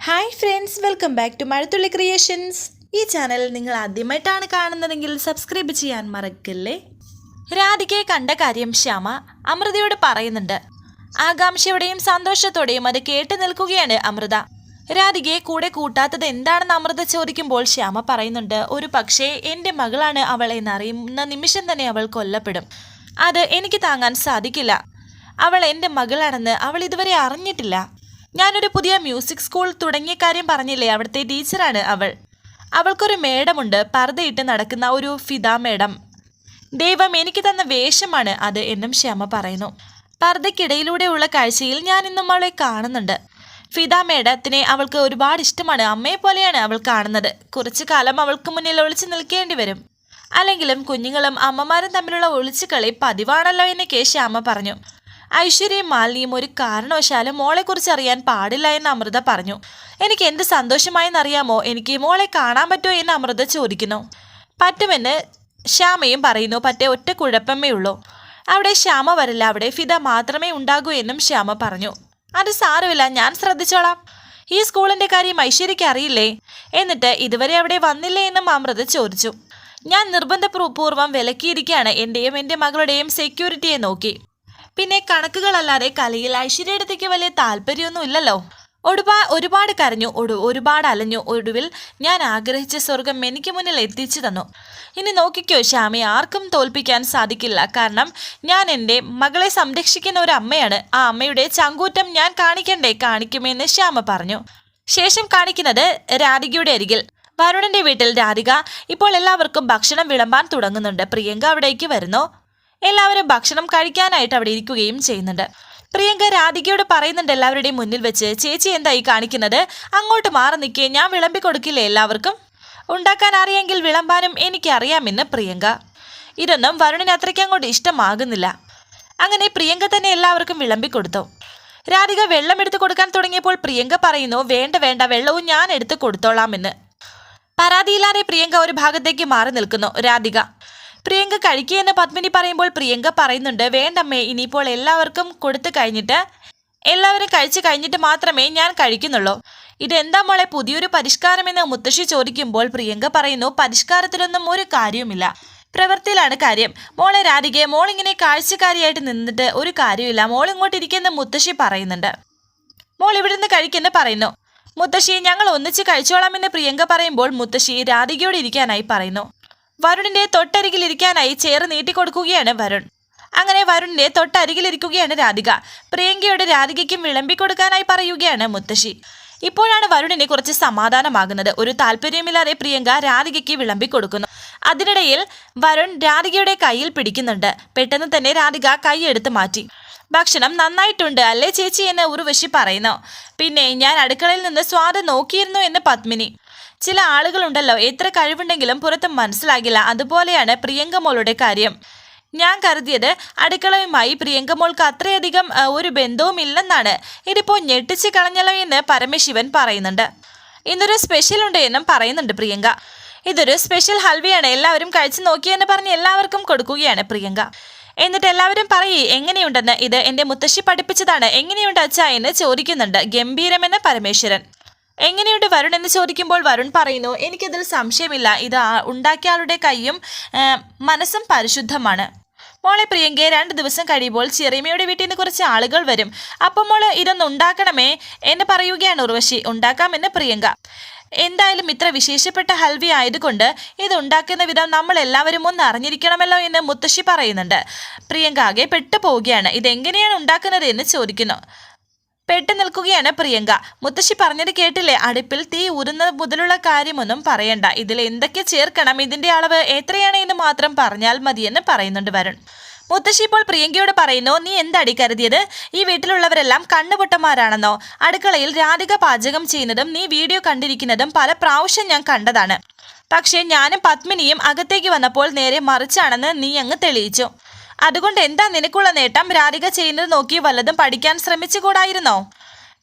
Hi friends welcome back to Mazhathulli creations ഈ channel നിങ്ങൾ ആദ്യമായിട്ടാണ് കാണുന്നതെങ്കിൽ സബ്സ്ക്രൈബ് ചെയ്യാൻ മറക്കല്ലേ? രാധികയെ കണ്ട കാര്യം ശ്യാമ അമൃതയോട് പറയുന്നുണ്ട്. ആകാംക്ഷയോടെയും സന്തോഷത്തോടെയും അത് കേട്ടു നിൽക്കുകയാണ് അമൃത. രാധികയെ കൂടെ കൂട്ടാത്തത് എന്താണെന്ന് അമൃത ചോദിക്കുമ്പോൾ ശ്യാമ പറയുന്നുണ്ട് ഒരു പക്ഷേ എന്റെ മകളാണ് അവൾ എന്നറിയുന്ന നിമിഷം തന്നെ അവൾ കൊല്ലപ്പെടും. അത് എനിക്ക് താങ്ങാൻ സാധിക്കില്ല. അവൾ എന്റെ മകളാണെന്ന് അവൾ ഇതുവരെ അറിഞ്ഞിട്ടില്ല. ഞാനൊരു പുതിയ മ്യൂസിക് സ്കൂൾ തുടങ്ങിയ കാര്യം പറഞ്ഞില്ലേ? അവിടുത്തെ ടീച്ചറാണ് അവൾ. അവൾക്കൊരു മേഡമുണ്ട് പർദ്ദയിട്ട് നടക്കുന്ന ഒരു ഫിദ മേഡം ദൈവം എനിക്ക് തന്ന വേഷമാണ് അത് എന്നും ശ്യാമ പറയുന്നു. പർദ്ദയ്ക്കിടയിലൂടെയുള്ള കാഴ്ചയിൽ ഞാൻ ഇന്നും അവളെ കാണുന്നുണ്ട്. ഫിദ മേഡത്തിനെ അവൾക്ക് ഒരുപാട് ഇഷ്ടമാണ്. അമ്മയെ പോലെയാണ് അവൾ കാണുന്നത്. കുറച്ചു കാലം അവൾക്ക് മുന്നിൽ ഒളിച്ചു നിൽക്കേണ്ടി വരും. അല്ലെങ്കിലും കുഞ്ഞുങ്ങളും അമ്മമാരും തമ്മിലുള്ള ഒളിച്ചുകളി പതിവാണല്ലോ എന്നൊക്കെ ശ്യാമ പറഞ്ഞു. ഐശ്വര്യയും മാലിനിയും ഒരു കാരണവശാലും മോളെക്കുറിച്ച് അറിയാൻ പാടില്ല എന്ന് അമൃത പറഞ്ഞു. എനിക്ക് എന്ത് സന്തോഷമായെന്നറിയാമോ എനിക്ക് മോളെ കാണാൻ പറ്റുമോ എന്ന് അമൃത ചോദിക്കുന്നു. പറ്റുമെന്ന് ശ്യാമയും പറയുന്നു. പറ്റേ ഒറ്റ കുഴപ്പമേ ഉള്ളൂ. അവിടെ ശ്യാമ വരില്ല. അവിടെ ഫിദ മാത്രമേ ഉണ്ടാകൂ എന്നും ശ്യാമ പറഞ്ഞു. അത് സാരമില്ല. ഞാൻ ശ്രദ്ധിച്ചോളാം. ഈ സ്കൂളിന്റെ കാര്യം ഐശ്വര്യയ്ക്ക് അറിയില്ലേ? എന്നിട്ട് ഇതുവരെ അവിടെ വന്നില്ലേ എന്നും അമൃത ചോദിച്ചു. ഞാൻ നിർബന്ധപൂർവം വിലക്കിയിരിക്കുകയാണ്. എന്റെയും എന്റെ മകളുടെയും സെക്യൂരിറ്റിയെ നോക്കി. പിന്നെ കണക്കുകളല്ലാതെ കലയിൽ ഐശ്വര്യടുത്തേക്ക് വലിയ താല്പര്യമൊന്നും ഇല്ലല്ലോ. ഒരുപാ ഒരുപാട് കരഞ്ഞു ഒടു ഒരുപാട് അലഞ്ഞു. ഒടുവിൽ ഞാൻ ആഗ്രഹിച്ച സ്വർഗം എനിക്ക് മുന്നിൽ എത്തിച്ചു തന്നു. ഇനി നോക്കിക്കോ ശ്യാമി ആർക്കും തോൽപ്പിക്കാൻ സാധിക്കില്ല. കാരണം ഞാൻ എന്റെ മകളെ സംരക്ഷിക്കുന്ന ഒരു അമ്മയാണ്. ആ അമ്മയുടെ ചങ്കൂറ്റം ഞാൻ കാണിക്കണ്ടേ കാണിക്കുമെന്ന് ശ്യാമ പറഞ്ഞു. ശേഷം കാണിക്കുന്നത് രാധികയുടെ അരികിൽ. വരുണന്റെ വീട്ടിൽ രാധിക ഇപ്പോൾ എല്ലാവർക്കും ഭക്ഷണം വിളമ്പാൻ തുടങ്ങുന്നുണ്ട്. പ്രിയങ്ക അവിടേക്ക് വരുന്നു. എല്ലാവരും ഭക്ഷണം കഴിക്കാനായിട്ട് അവിടെ ഇരിക്കുകയും ചെയ്യുന്നുണ്ട്. പ്രിയങ്ക രാധികയോട് പറയുന്നുണ്ട് എല്ലാവരുടെയും മുന്നിൽ വെച്ച് ചേച്ചി എന്തായി കാണിക്കുന്നത്? അങ്ങോട്ട് മാറി നിൽക്കേ ഞാൻ വിളമ്പി കൊടുക്കില്ലേ എല്ലാവർക്കും? ഉണ്ടാക്കാൻ അറിയെങ്കിൽ വിളമ്പാനും എനിക്കറിയാമെന്ന് പ്രിയങ്ക. ഇതൊന്നും വരുണിന് അത്രയ്ക്ക് അങ്ങോട്ട് ഇഷ്ടമാകുന്നില്ല. അങ്ങനെ പ്രിയങ്ക തന്നെ എല്ലാവർക്കും വിളമ്പി കൊടുത്തു. രാധിക വെള്ളം എടുത്തു കൊടുക്കാൻ തുടങ്ങിയപ്പോൾ പ്രിയങ്ക പറയുന്നു വേണ്ട വേണ്ട വെള്ളവും ഞാൻ എടുത്തു കൊടുത്തോളാമെന്ന് പരാതിയില്ലാതെ പ്രിയങ്ക ഒരു ഭാഗത്തേക്ക് മാറി നിൽക്കുന്നു. രാധിക പ്രിയങ്ക കഴിക്കുകയെന്ന് പത്മിനി പറയുമ്പോൾ പ്രിയങ്ക പറയുന്നുണ്ട് വേണ്ടമ്മേ ഇനിയിപ്പോൾ എല്ലാവർക്കും കൊടുത്തു കഴിഞ്ഞിട്ട് എല്ലാവരും കഴിച്ചു കഴിഞ്ഞിട്ട് മാത്രമേ ഞാൻ കഴിക്കുന്നുള്ളൂ. ഇതെന്താ മോളെ പുതിയൊരു പരിഷ്കാരമെന്ന് മുത്തശ്ശി ചോദിക്കുമ്പോൾ പ്രിയങ്ക പറയുന്നു പരിഷ്കാരത്തിലൊന്നും ഒരു കാര്യവുമില്ല. പ്രവൃത്തിയിലാണ് കാര്യം. മോളെ രാധികയെ മോളിങ്ങനെ കാഴ്ചക്കാരിയായിട്ട് നിന്നിട്ട് ഒരു കാര്യമില്ല മോൾ ഇങ്ങോട്ട് ഇരിക്കുന്ന മുത്തശ്ശി പറയുന്നുണ്ട്. മോൾ ഇവിടുന്ന് കഴിക്കുന്ന പറയുന്നു. മുത്തശ്ശി ഞങ്ങൾ ഒന്നിച്ച് കഴിച്ചോളാമെന്ന് പ്രിയങ്ക പറയുമ്പോൾ മുത്തശ്ശി രാധികയോട് ഇരിക്കാനായി പറയുന്നു. വരുണിന്റെ തൊട്ടരികിൽ ഇരിക്കാനായി ചെയർ നീട്ടിക്കൊടുക്കുകയാണ് വരുൺ. അങ്ങനെ വരുണിന്റെ തൊട്ടരികിലിരിക്കുകയാണ് രാധിക. പ്രിയങ്കയോട് രാധികയ്ക്കും വിളമ്പി കൊടുക്കാനായി പറയുകയാണ് മുത്തശ്ശി. ഇപ്പോഴാണ് വരുണിന് കുറച്ച് സമാധാനമാകുന്നത്. ഒരു താല്പര്യമില്ലാതെ പ്രിയങ്ക രാധികയ്ക്ക് വിളമ്പി കൊടുക്കുന്നു അതിനിടയിൽ വരുൺ രാധികയുടെ കയ്യിൽ പിടിക്കുന്നുണ്ട്. പെട്ടെന്ന് തന്നെ രാധിക കൈ എടുത്ത് മാറ്റി. ഭക്ഷണം നന്നായിട്ടുണ്ട് അല്ലേ ചേച്ചി എന്ന് ഉറുവശി പറയുന്നു. പിന്നെ ഞാൻ അടുക്കളയിൽ നിന്ന് സ്വാദ് നോക്കിയിരുന്നു എന്ന് പത്മിനി. ചില ആളുകളുണ്ടല്ലോ എത്ര കഴിവുണ്ടെങ്കിലും പുറത്ത് മനസ്സിലാകില്ല. അതുപോലെയാണ് പ്രിയങ്ക മോളുടെ കാര്യം. ഞാൻ കരുതിയത് അടുക്കളയുമായി പ്രിയങ്ക മോൾക്ക് അത്രയധികം ഒരു ബന്ധവും ഇല്ലെന്നാണ് ഇതിപ്പോൾ ഞെട്ടിച്ച് കളഞ്ഞല്ലോ എന്ന് പരമശിവൻ പറയുന്നുണ്ട്. ഇന്നൊരു സ്പെഷ്യൽ ഉണ്ട് എന്നും പറയുന്നുണ്ട് പ്രിയങ്ക. ഇതൊരു സ്പെഷ്യൽ ഹൽവയാണ്. എല്ലാവരും കഴിച്ചു നോക്കിയെന്ന് പറഞ്ഞ് എല്ലാവർക്കും കൊടുക്കുകയാണ് പ്രിയങ്ക. എന്നിട്ട് എല്ലാവരും പറയേ എങ്ങനെയുണ്ടെന്ന്? ഇത് എന്റെ മുത്തശ്ശി പഠിപ്പിച്ചതാണ്. എങ്ങനെയുണ്ട് അച്ഛ എന്ന് ചോദിക്കുന്നുണ്ട് ഗംഭീരമെന്ന് പരമേശ്വരൻ. എങ്ങനെയുണ്ട് വരുൺ എന്ന് ചോദിക്കുമ്പോൾ വരുൺ പറയുന്നു എനിക്കതിൽ സംശയമില്ല. ഇത് ഉണ്ടാക്കിയ ആളുടെ കൈയും മനസ്സും പരിശുദ്ധമാണ്. മോളെ പ്രിയങ്കയെ രണ്ട് ദിവസം കഴിയുമ്പോൾ ചെറിയമ്മയുടെ വീട്ടിൽ നിന്ന് കുറച്ച് ആളുകൾ വരും. അപ്പം മോൾ ഇതൊന്ന് ഉണ്ടാക്കണമേ എന്ന് പറയുകയാണ് ഉർവശി. ഉണ്ടാക്കാമെന്ന് പ്രിയങ്ക. എന്തായാലും ഇത്ര വിശേഷപ്പെട്ട ഹൽവി ആയതുകൊണ്ട് ഇത് ഉണ്ടാക്കുന്ന വിധം നമ്മൾ എല്ലാവരും ഒന്ന് അറിഞ്ഞിരിക്കണമല്ലോ എന്ന് മുത്തശ്ശി പറയുന്നുണ്ട്. പ്രിയങ്ക ആകെ പെട്ടു പോവുകയാണ് ഇതെങ്ങനെയാണ് ഉണ്ടാക്കുന്നത് എന്ന് ചോദിക്കുന്നു. പെട്ടു നിൽക്കുകയാണ് പ്രിയങ്ക. മുത്തശ്ശി പറഞ്ഞത് കേട്ടില്ലേ? അടുപ്പിൽ തീ ഊരുന്നത് മുതലുള്ള കാര്യമൊന്നും പറയണ്ട. ഇതിൽ എന്തൊക്കെ ചേർക്കണം? ഇതിന്റെ അളവ് എത്രയാണ് എന്ന് മാത്രം പറഞ്ഞാൽ മതിയെന്ന് പറയുന്നുണ്ട് വരുൺ. മുത്തശ്ശി ഇപ്പോൾ പ്രിയങ്കയോട് പറയുന്നു നീ എന്താടി കരുതിയത്? ഈ വീട്ടിലുള്ളവരെല്ലാം കണ്ണുപൊട്ടന്മാരാണെന്നോ? അടുക്കളയിൽ രാധിക പാചകം ചെയ്യുന്നതും നീ വീഡിയോ കണ്ടിരിക്കുന്നതും പല പ്രാവശ്യം ഞാൻ കണ്ടതാണ്. പക്ഷേ ഞാനും പത്മിനിയും അകത്തേക്ക് വന്നപ്പോൾ നേരെ മറിച്ചാണെന്ന് നീ അങ്ങ് തെളിയിച്ചു. അതുകൊണ്ട് എന്താ നിനക്കുള്ള നേട്ടം? രാധിക ചെയ്യുന്നത് നോക്കി വല്ലതും പഠിക്കാൻ ശ്രമിച്ചുകൂടായിരുന്നോ?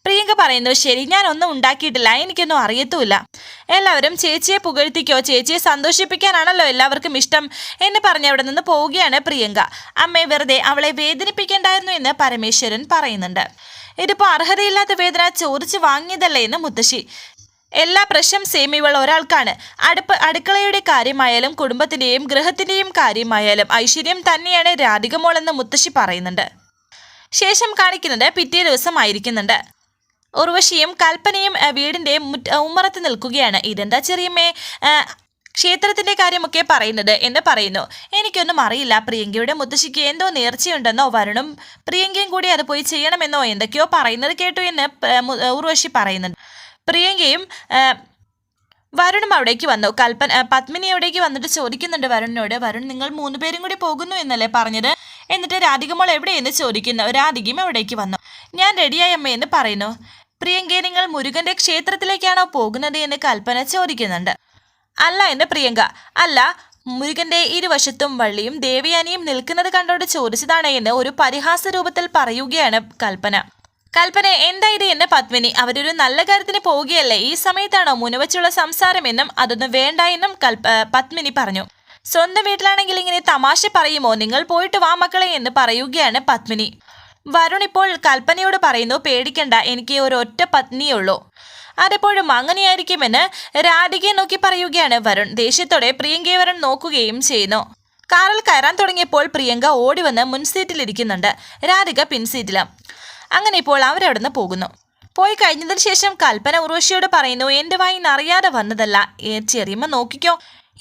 പ്രിയങ്ക പറയുന്നു ശരി ഞാൻ ഒന്നും ഉണ്ടാക്കിയിട്ടില്ല. എനിക്കൊന്നും അറിയത്തുമില്ല. എല്ലാവരും ചേച്ചിയെ പുകഴ്ത്തിക്കോ? ചേച്ചിയെ സന്തോഷിപ്പിക്കാനാണല്ലോ എല്ലാവർക്കും ഇഷ്ടം എന്ന് പറഞ്ഞ് അവിടെ നിന്ന് പോവുകയാണ് പ്രിയങ്ക. അമ്മയെ വെറുതെ അവളെ വേദനിപ്പിക്കേണ്ടായിരുന്നു എന്ന് പരമേശ്വരൻ പറയുന്നുണ്ട്. ഇതിപ്പോൾ അർഹതയില്ലാത്ത വേദന ചോദിച്ചു വാങ്ങിയതല്ലേ എന്ന് മുത്തശ്ശി. എല്ലാ പ്രശംസയും ഇവൾ ഒരാൾക്കാണ്. അടുപ്പ് അടുക്കളയുടെ കാര്യമായാലും കുടുംബത്തിന്റെയും ഗൃഹത്തിന്റെയും കാര്യമായാലും ഐശ്വര്യം തന്നെയാണ് രാധികമോൾ എന്ന് മുത്തശ്ശി പറയുന്നുണ്ട്. ശേഷം കാണിക്കുന്നത് പിറ്റേ ദിവസം ആയിരിക്കുന്നുണ്ട് ഉർവശിയും കൽപ്പനയും വീടിന്റെ ഉമ്മറത്ത് നിൽക്കുകയാണ്. ഇതെന്താ ചെറിയമ്മേ? ക്ഷേത്രത്തിന്റെ കാര്യമൊക്കെ പറയുന്നത് എന്ന് പറയുന്നു. എനിക്കൊന്നും അറിയില്ല. പ്രിയങ്കയുടെ മുത്തശ്ശിക്ക് എന്തോ നേർച്ചയുണ്ടെന്നോ വരുണും പ്രിയങ്കയും കൂടി അത് പോയി ചെയ്യണമെന്നോ എന്തൊക്കെയോ പറയുന്നത് കേട്ടു എന്ന് ഉർവശി പറയുന്നുണ്ട്. പ്രിയങ്കയും വരുണും അവിടേക്ക് വന്നു. കൽപ്പൻ പത്മിനി അവിടേക്ക് വന്നിട്ട് ചോദിക്കുന്നുണ്ട് വരുണിനോട്. വരുൺ നിങ്ങൾ മൂന്ന് പേരും കൂടി പോകുന്നു എന്നല്ലേ പറഞ്ഞത്? എന്നിട്ട് രാധികമോൾ എവിടെയെന്ന് ചോദിക്കുന്നു. രാധികയും അവിടേക്ക് വന്നു. ഞാൻ റെഡിയായി അമ്മ എന്ന് പറയുന്നു. പ്രിയങ്കയെ നിങ്ങൾ മുരുകന്റെ ക്ഷേത്രത്തിലേക്കാണോ പോകുന്നത് എന്ന് കൽപ്പന ചോദിക്കുന്നുണ്ട്. അല്ല എന്ന് പ്രിയങ്ക. അല്ല മുരുകന്റെ ഇരുവശത്തും വള്ളിയും ദേവയാനിയും നിൽക്കുന്നത് കണ്ടോട് ചോദിച്ചതാണ് എന്ന് ഒരു പരിഹാസ രൂപത്തിൽ പറയുകയാണ് കൽപ്പന. കൽപ്പന എന്താ ഇത് എന്ന് പത്മിനി അവരൊരു നല്ല കാര്യത്തിന് പോവുകയല്ലേ? ഈ സമയത്താണോ മുനവച്ചുള്ള സംസാരമെന്നും അതൊന്നും വേണ്ട എന്നും കൽപ പത്മിനി പറഞ്ഞു. സ്വന്തം വീട്ടിലാണെങ്കിൽ ഇങ്ങനെ തമാശ പറയുമോ? നിങ്ങൾ പോയിട്ട് വാ മക്കളെ എന്ന് പറയുകയാണ് പത്മിനി. വരുൺ ഇപ്പോൾ കൽപ്പനയോട് പറയുന്നു പേടിക്കണ്ട എനിക്ക് ഒരൊറ്റ പത്നിയുള്ളൂ അതെപ്പോഴും അങ്ങനെയായിരിക്കുമെന്ന് രാധികയെ നോക്കി പറയുകയാണ് വരുൺ. ദേഷ്യത്തോടെ പ്രിയങ്കയെ വരുൺ നോക്കുകയും ചെയ്യുന്നു. കാറിൽ കയറാൻ തുടങ്ങിയപ്പോൾ പ്രിയങ്ക ഓടി വന്ന് മുൻസീറ്റിലിരിക്കുന്നുണ്ട് രാധിക പിൻസീറ്റിലും. അങ്ങനെ ഇപ്പോൾ അവരവിടുന്ന് പോകുന്നു. പോയി കഴിഞ്ഞതിന് ശേഷം കൽപ്പന ഉർവശിയോട് പറയുന്നു എന്റെ വായിന്ന് അറിയാതെ വന്നതല്ല ചെറിയമ്മ നോക്കിക്കോ.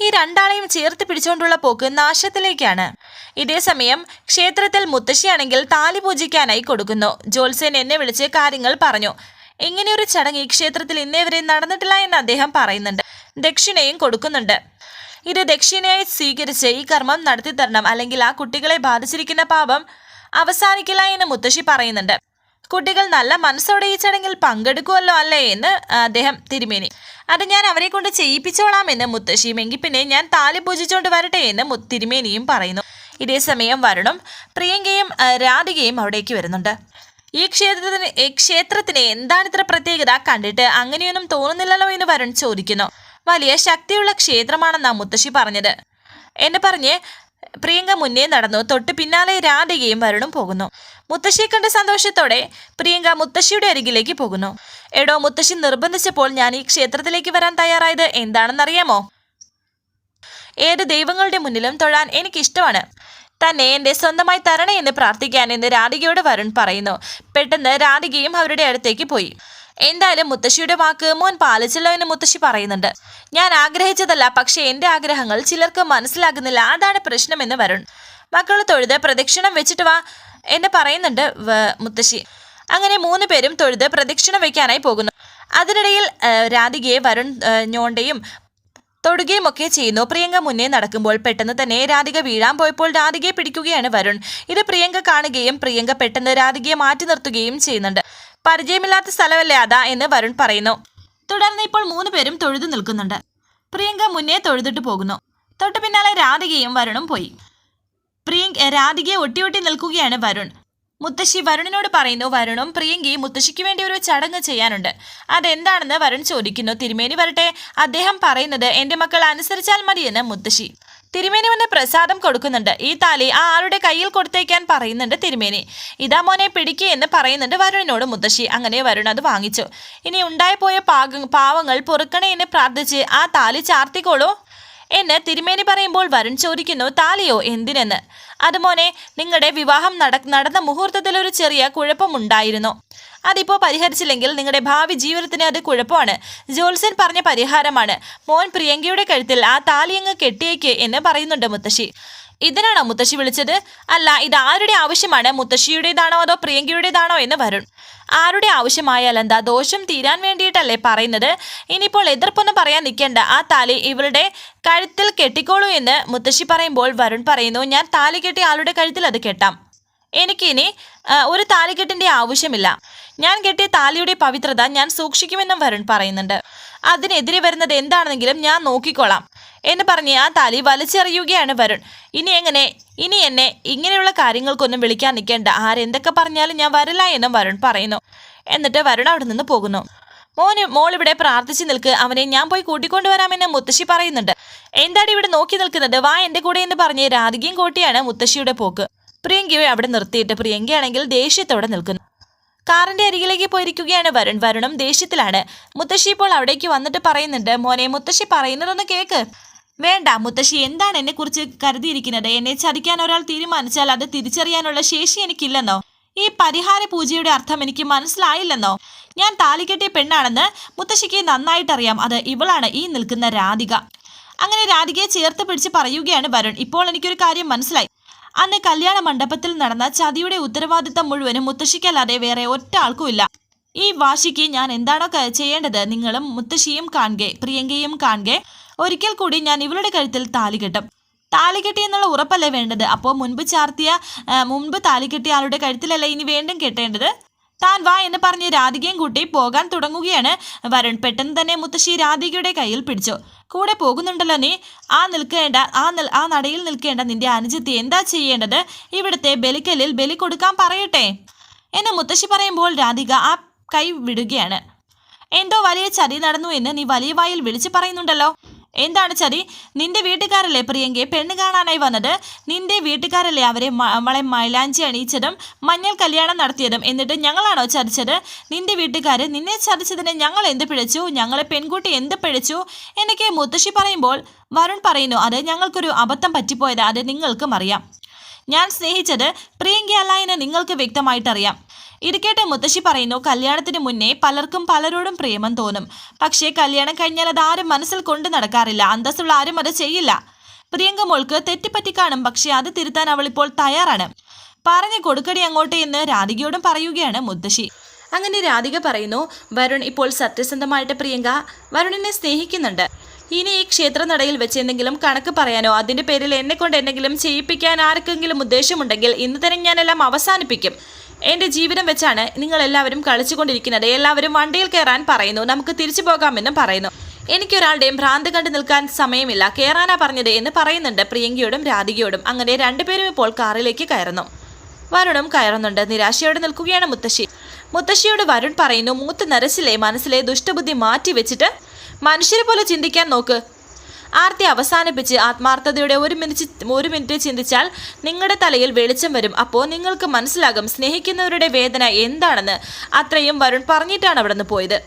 ഈ രണ്ടാളെയും ചേർത്ത് പിടിച്ചുകൊണ്ടുള്ള പോക്ക് നാശത്തിലേക്കാണ്. ഇതേസമയം ക്ഷേത്രത്തിൽ മുത്തശ്ശിയാണെങ്കിൽ താലി പൂജിക്കാനായി കൊടുക്കുന്നു. ജോത്സ്യൻ എന്നെ വിളിച്ച് കാര്യങ്ങൾ പറഞ്ഞു. ഇങ്ങനെയൊരു ചടങ്ങ് ഈ ക്ഷേത്രത്തിൽ ഇന്നേവരെ നടന്നിട്ടില്ല എന്ന് അദ്ദേഹം പറയുന്നുണ്ട്. ദക്ഷിണയും കൊടുക്കുന്നുണ്ട്. ഇത് ദക്ഷിണയായി സ്വീകരിച്ച് ഈ കർമ്മം നടത്തി തരണം അല്ലെങ്കിൽ ആ കുട്ടികളെ ബാധിച്ചിരിക്കുന്ന പാപം അവസാനിക്കില്ല എന്ന് മുത്തശ്ശി പറയുന്നുണ്ട്. കുട്ടികൾ നല്ല മനസ്സോടെ ഈ ചടങ്ങിൽ പങ്കെടുക്കുമല്ലോ അല്ലേ എന്ന് അദ്ദേഹം തിരുമേനി. അത് ഞാൻ അവരെ കൊണ്ട് ചെയ്യിപ്പിച്ചോളാം എന്ന് മുത്തശ്ശിയും എങ്കിൽ പിന്നെ ഞാൻ താലി പൂജിച്ചുകൊണ്ട് വരട്ടെ എന്ന് തിരുമേനിയും പറയുന്നു. ഇതേസമയം വരണം പ്രിയങ്കയും രാധികയും അവിടേക്ക് വരുന്നുണ്ട്. ഈ ക്ഷേത്രത്തിന് ക്ഷേത്രത്തിന് എന്താണ് ഇത്ര പ്രത്യേകത കണ്ടിട്ട് അങ്ങനെയൊന്നും തോന്നുന്നില്ലല്ലോ എന്ന് വരുൺ ചോദിക്കുന്നു. വലിയ ശക്തിയുള്ള ക്ഷേത്രമാണെന്നാ മുത്തശ്ശി പറഞ്ഞത്. എന്ന് പറഞ്ഞ് പ്രിയങ്ക മുന്നേ നടന്നു. തൊട്ട് പിന്നാലെ രാധികയും വരുണും പോകുന്നു. മുത്തശ്ശിയെ കണ്ട സന്തോഷത്തോടെ പ്രിയങ്ക മുത്തശ്ശിയുടെ അരികിലേക്ക് പോകുന്നു. എടോ മുത്തശ്ശി നിർബന്ധിച്ചപ്പോൾ ഞാൻ ഈ ക്ഷേത്രത്തിലേക്ക് വരാൻ തയ്യാറായത് എന്താണെന്നറിയാമോ? ഏത് ദൈവങ്ങളുടെ മുന്നിലും തൊഴാൻ എനിക്കിഷ്ടമാണ്. തന്നെ എന്റെ സ്വന്തമായി തരണേ എന്ന് പ്രാർത്ഥിക്കാൻ എന്ന് രാധികയോട് വരുൺ പറയുന്നു. പെട്ടെന്ന് രാധികയും അവരുടെ അടുത്തേക്ക് പോയി. എന്തായാലും മുത്തശ്ശിയുടെ വാക്ക് മോൻ പാലിച്ചല്ലോ എന്ന് മുത്തശ്ശി പറയുന്നുണ്ട്. ഞാൻ ആഗ്രഹിച്ചതല്ല പക്ഷേ എന്റെ ആഗ്രഹങ്ങൾ ചിലർക്ക് മനസ്സിലാകുന്നില്ല. അതാണ് പ്രശ്നമെന്ന് വരുൺ. മക്കൾ തൊഴുത് പ്രദക്ഷിണം വെച്ചിട്ട് വാ എന്ന് പറയുന്നുണ്ട് മുത്തശ്ശി. അങ്ങനെ മൂന്ന് പേരും തൊഴുത് പ്രദക്ഷിണം വെക്കാനായി പോകുന്നു. അതിനിടയിൽ രാധികയെ വരുൺ ഞോണ്ടയും തൊടുകയും ഒക്കെ ചെയ്യുന്നു. പ്രിയങ്ക മുന്നേ നടക്കുമ്പോൾ പെട്ടെന്ന് തന്നെ രാധിക വീഴാൻ പോയപ്പോൾ രാധികയെ പിടിക്കുകയാണ് വരുൺ. ഇത് പ്രിയങ്ക കാണുകയും പ്രിയങ്ക പെട്ടെന്ന് രാധികയെ മാറ്റി നിർത്തുകയും ചെയ്യുന്നുണ്ട്. പരിചയമില്ലാത്ത സ്ഥലമല്ലേ അതാ എന്ന് വരുൺ പറയുന്നു. തുടർന്ന് ഇപ്പോൾ മൂന്ന് പേരും തൊഴുതു നിൽക്കുന്നുണ്ട്. പ്രിയങ്ക മുന്നേ തൊഴുതിട്ട് പോകുന്നു. തൊട്ടു പിന്നാലെ രാധികയും വരുണും പോയി. പ്രിയങ്ക രാധികയെ ഒട്ടി ഒട്ടി നിൽക്കുകയാണ് വരുൺ. മുത്തശ്ശി വരുണിനോട് പറയുന്നു വരുണും പ്രിയങ്കയും മുത്തശ്ശിക്ക് വേണ്ടി ഒരു ചടങ്ങ് ചെയ്യാനുണ്ട്. അതെന്താണെന്ന് വരുൺ ചോദിക്കുന്നു. തിരുമേനി വരട്ടെ അദ്ദേഹം പറയുന്നത് എന്റെ മക്കൾ അനുസരിച്ചാൽ മതിയെന്ന് മുത്തശ്ശി. തിരുമേനി വന്ന് പ്രസാദം കൊടുക്കുന്നുണ്ട്. ഈ താലി ആ ആളുടെ കയ്യിൽ കൊടുത്തേക്കാൻ പറയുന്നുണ്ട് തിരുമേനി. ഇതാ മോനെ പിടിക്കുക എന്ന് പറയുന്നുണ്ട് വരുണിനോട് മുത്തശ്ശി. അങ്ങനെ വരുൺ അത് വാങ്ങിച്ചു. ഇനി ഉണ്ടായിപ്പോയ പാക പാവങ്ങൾ പൊറുക്കണേ എന്ന് പ്രാർത്ഥിച്ച് ആ താലി ചാർത്തിക്കോളൂ. എന്ന് തിരുമേനി പറയുമ്പോൾ വരുൺ ചോദിക്കുന്നു താലിയോ എന്തിനെന്ന്? അത് മോനെ നിങ്ങളുടെ വിവാഹം നട നടന്ന മുഹൂർത്തത്തിൽ ഒരു ചെറിയ കുഴപ്പമുണ്ടായിരുന്നു. അതിപ്പോൾ പരിഹരിച്ചില്ലെങ്കിൽ നിങ്ങളുടെ ഭാവി ജീവിതത്തിന് അത് കുഴപ്പമാണ്. ജോൽസൻ പറഞ്ഞ പരിഹാരമാണ്. മോൻ പ്രിയങ്കയുടെ കഴുത്തിൽ ആ താലിയങ്ങ് കെട്ടിയേക്ക് എന്ന് പറയുന്നുണ്ട് മുത്തശ്ശി. ഇതിനാണോ മുത്തശ്ശി വിളിച്ചത്? അല്ല ഇത് ആരുടെ ആവശ്യമാണ്? മുത്തശ്ശിയുടേതാണോ അതോ പ്രിയങ്കയുടേതാണോ എന്ന് വരുൺ. ആരുടെ ആവശ്യമായാൽ എന്താ ദോഷം തീരാൻ വേണ്ടിയിട്ടല്ലേ പറയുന്നത്? ഇനിയിപ്പോൾ എതിർപ്പൊന്നും പറയാൻ നിൽക്കേണ്ട. ആ താലി ഇവളുടെ കഴുത്തിൽ കെട്ടിക്കോളൂ എന്ന് മുത്തശ്ശി പറയുമ്പോൾ വരുൺ പറയുന്നു ഞാൻ താലി കെട്ടി ആളുടെ കഴുത്തിൽ അത് കെട്ടാം. എനിക്കിനി ഒരു താലിക്കെട്ടിന്റെ ആവശ്യമില്ല. ഞാൻ കെട്ടിയ താലിയുടെ പവിത്രത ഞാൻ സൂക്ഷിക്കുമെന്നും വരുൺ പറയുന്നുണ്ട്. അതിനെതിരെ വരുന്നത് എന്താണെങ്കിലും ഞാൻ നോക്കിക്കോളാം എന്ന് പറഞ്ഞ് ആ താലി വലിച്ചെറിയുകയാണ് വരുൺ. ഇനി എങ്ങനെ? ഇനി എന്നെ ഇങ്ങനെയുള്ള കാര്യങ്ങൾക്കൊന്നും വിളിക്കാൻ നിൽക്കേണ്ട. ആരെന്തൊക്കെ പറഞ്ഞാലും ഞാൻ വരില്ല എന്നും വരുൺ പറയുന്നു. എന്നിട്ട് വരുൺ അവിടെ നിന്ന് പോകുന്നു. മോന് മോൾ ഇവിടെ പ്രാർത്ഥിച്ചു നിൽക്ക്. അവനെ ഞാൻ പോയി കൂട്ടിക്കൊണ്ടുവരാമെന്ന് മുത്തശ്ശി പറയുന്നുണ്ട്. എന്താടി ഇവിടെ നോക്കി നിൽക്കുന്നത്? വാ എന്റെ കൂടെ എന്ന് പറഞ്ഞ് രാധികയും കൂട്ടിയാണ് മുത്തശ്ശിയുടെ പോക്ക്. പ്രിയങ്കയെ അവിടെ നിർത്തിയിട്ട് പ്രിയങ്കയാണെങ്കിൽ ദേഷ്യത്തോടെ നിൽക്കുന്നു. കാറിന്റെ അരികിലേക്ക് പോയിരിക്കുകയാണ് വരുൺ. വരുണും ദേഷ്യത്തിലാണ്. മുത്തശ്ശി ഇപ്പോൾ അവിടേക്ക് വന്നിട്ട് പറയുന്നുണ്ട് മോനെ മുത്തശ്ശി പറയുന്നതൊന്ന് കേക്ക്. വേണ്ട മുത്തശ്ശി എന്താണ് എന്നെ കുറിച്ച് കരുതിയിരിക്കുന്നത്? എന്നെ ചതിക്കാൻ ഒരാൾ തീരുമാനിച്ചാൽ അത് തിരിച്ചറിയാനുള്ള ശേഷി എനിക്കില്ലെന്നോ? ഈ പരിഹാര പൂജയുടെ അർത്ഥം എനിക്ക് മനസ്സിലായില്ലെന്നോ? ഞാൻ താലിക്കെട്ടിയ പെണ്ണാണെന്ന് മുത്തശ്ശിക്ക് നന്നായിട്ടറിയാം. അത് ഇവളാണ് ഈ നിൽക്കുന്ന രാധിക. അങ്ങനെ രാധികയെ ചേർത്ത് പിടിച്ച് പറയുകയാണ് വരുൺ. ഇപ്പോൾ എനിക്കൊരു കാര്യം മനസ്സിലായി. അന്ന് കല്യാണ മണ്ഡപത്തിൽ നടന്ന ചതിയുടെ ഉത്തരവാദിത്തം മുഴുവനും മുത്തശ്ശിക്കല്ലാതെ വേറെ ഒറ്റ ആൾക്കുമില്ല ഈ വാശിക്ക് ഞാൻ എന്താണോ ചെയ്യേണ്ടത് നിങ്ങളും മുത്തശ്ശിയും കാണുകെ പ്രിയങ്കയും കാണുകെ. ഒരിക്കൽ കൂടി ഞാൻ ഇവളുടെ കഴുത്തിൽ താലി കെട്ടും. താലി കെട്ടി എന്നുള്ള ഉറപ്പല്ലേ വേണ്ടത്? അപ്പോൾ മുൻപ് ചാർത്തിയ മുൻപ് താലി കെട്ടിയ ആളുടെ കഴുത്തിലല്ലേ ഇനി വീണ്ടും കെട്ടേണ്ടത്? താൻ വാ എന്ന് പറഞ്ഞ് രാധികയും കൂട്ടി പോകാൻ തുടങ്ങുകയാണ്. വരുൺ പെട്ടെന്ന് തന്നെ മുത്തശ്ശി രാധികയുടെ കയ്യിൽ പിടിച്ചു. കൂടെ പോകുന്നുണ്ടല്ലോ നീ. ആ നിൽക്കേണ്ട ആ നിൽ ആ നടയിൽ നിൽക്കേണ്ട നിന്റെ അനുജത്തി എന്താ ചെയ്യേണ്ടത്? ഇവിടുത്തെ ബലിക്കലിൽ ബലി കൊടുക്കാൻ പറയട്ടെ. എന്ന് മുത്തശ്ശി പറയുമ്പോൾ രാധിക ആ കൈ വിടുകയാണ്. എന്തോ വലിയ ചതി നടന്നു എന്ന് നീ വലിയ വായിൽ വിളിച്ചു പറയുന്നുണ്ടല്ലോ. എന്താണ് ചതി? നിന്റെ വീട്ടുകാരല്ലേ പ്രിയങ്കയെ പെണ്ണ് കാണാനായി വന്നത്. നിന്റെ വീട്ടുകാരല്ലേ അവരെ നമ്മളെ മൈലാഞ്ചി അണിയിച്ചതും മഞ്ഞൾ കല്യാണം നടത്തിയതും എന്നിട്ട് ഞങ്ങളാണോ ചതിച്ചത്? നിന്റെ വീട്ടുകാർ നിന്നെ ചതിച്ചതിന് ഞങ്ങൾ എന്ത് പിഴച്ചു? ഞങ്ങളെ പെൺകുട്ടി എന്ത് പിഴച്ചു? എന്നൊക്കെ മുത്തശ്ശി പറയുമ്പോൾ വരുൺ പറയുന്നു അത് ഞങ്ങൾക്കൊരു അബദ്ധം പറ്റിപ്പോയത്. അത് നിങ്ങൾക്കും അറിയാം. ഞാൻ സ്നേഹിച്ചത് പ്രിയങ്കയല്ല എന്ന് നിങ്ങൾക്ക് വ്യക്തമായിട്ടറിയാം. ഇത് കേട്ട് മുത്തശ്ശി പറയുന്നു കല്യാണത്തിന് മുന്നേ പലർക്കും പലരോടും പ്രേമം തോന്നും. പക്ഷേ കല്യാണം കഴിഞ്ഞാൽ ആരും മനസ്സിൽ കൊണ്ടു നടക്കാറില്ല. അന്തസ്സുള്ള ആരും അത് ചെയ്യില്ല. പ്രിയങ്ക മോൾക്ക് തെറ്റിപ്പറ്റി കാണും. പക്ഷേ അത് തിരുത്താൻ അവൾ ഇപ്പോൾ തയ്യാറാണ്. പറഞ്ഞു കൊടുക്കടി അങ്ങോട്ട് എന്ന് രാധികയോടും പറയുകയാണ് മുത്തശ്ശി. അങ്ങനെ രാധിക പറയുന്നു വരുൺ ഇപ്പോൾ സത്യസന്ധമായിട്ട് പ്രിയങ്ക വരുണിനെ സ്നേഹിക്കുന്നുണ്ട്. ഇനി ഈ ക്ഷേത്രനടയിൽ വെച്ച് എന്തെങ്കിലും കണക്ക് പറയാനോ അതിന്റെ പേരിൽ എന്നെ കൊണ്ട് എന്തെങ്കിലും ചെയ്യിപ്പിക്കാൻ ആർക്കെങ്കിലും ഉദ്ദേശമുണ്ടെങ്കിൽ ഇന്ന് തന്നെ ഞാനെല്ലാം അവസാനിപ്പിക്കും. എന്റെ ജീവിതം വെച്ചാണ് നിങ്ങൾ എല്ലാവരും കളിച്ചുകൊണ്ടിരിക്കുന്നത്. എല്ലാവരും വണ്ടിയിൽ കയറാൻ പറയുന്നു. നമുക്ക് തിരിച്ചു പോകാമെന്നും പറയുന്നു. എനിക്കൊരാളുടെയും ഭ്രാന്ത് കണ്ടു നിൽക്കാൻ സമയമില്ല. കയറാനാ പറഞ്ഞത് എന്ന് പറയുന്നുണ്ട് പ്രിയങ്കയോടും രാധികയോടും. അങ്ങനെ രണ്ടുപേരും ഇപ്പോൾ കാറിലേക്ക് കയറുന്നു. വരുണും കയറുന്നുണ്ട്. നിരാശയോടെ നിൽക്കുകയാണ് മുത്തശ്ശി. മുത്തശ്ശിയോട് വരുൺ പറയുന്നു മൂത്ത് നരസിലെ മനസ്സിലെ ദുഷ്ടബുദ്ധി മാറ്റി വെച്ചിട്ട് മനുഷ്യരെ പോലെ ചിന്തിക്കാൻ നോക്ക്. ആർത്തി അവസാനിപ്പിച്ച് ആത്മാർത്ഥതയുടെ ഒരു മിനിറ്റ് ഒരു മിനിറ്റ് ചിന്തിച്ചാൽ നിങ്ങളുടെ തലയിൽ വെളിച്ചം വരും. അപ്പോൾ നിങ്ങൾക്ക് മനസ്സിലാകും സ്നേഹിക്കുന്നവരുടെ വേദന എന്താണെന്ന്. അത്രയും വരുൺ പറഞ്ഞിട്ടാണ് അവിടെ നിന്ന് പോയത്.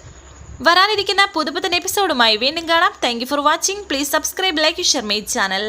വരാനിരിക്കുന്ന പുതുപുത്തൻ എപ്പിസോഡുമായി വീണ്ടും കാണാം. Thank for watching please subscribe like share my channel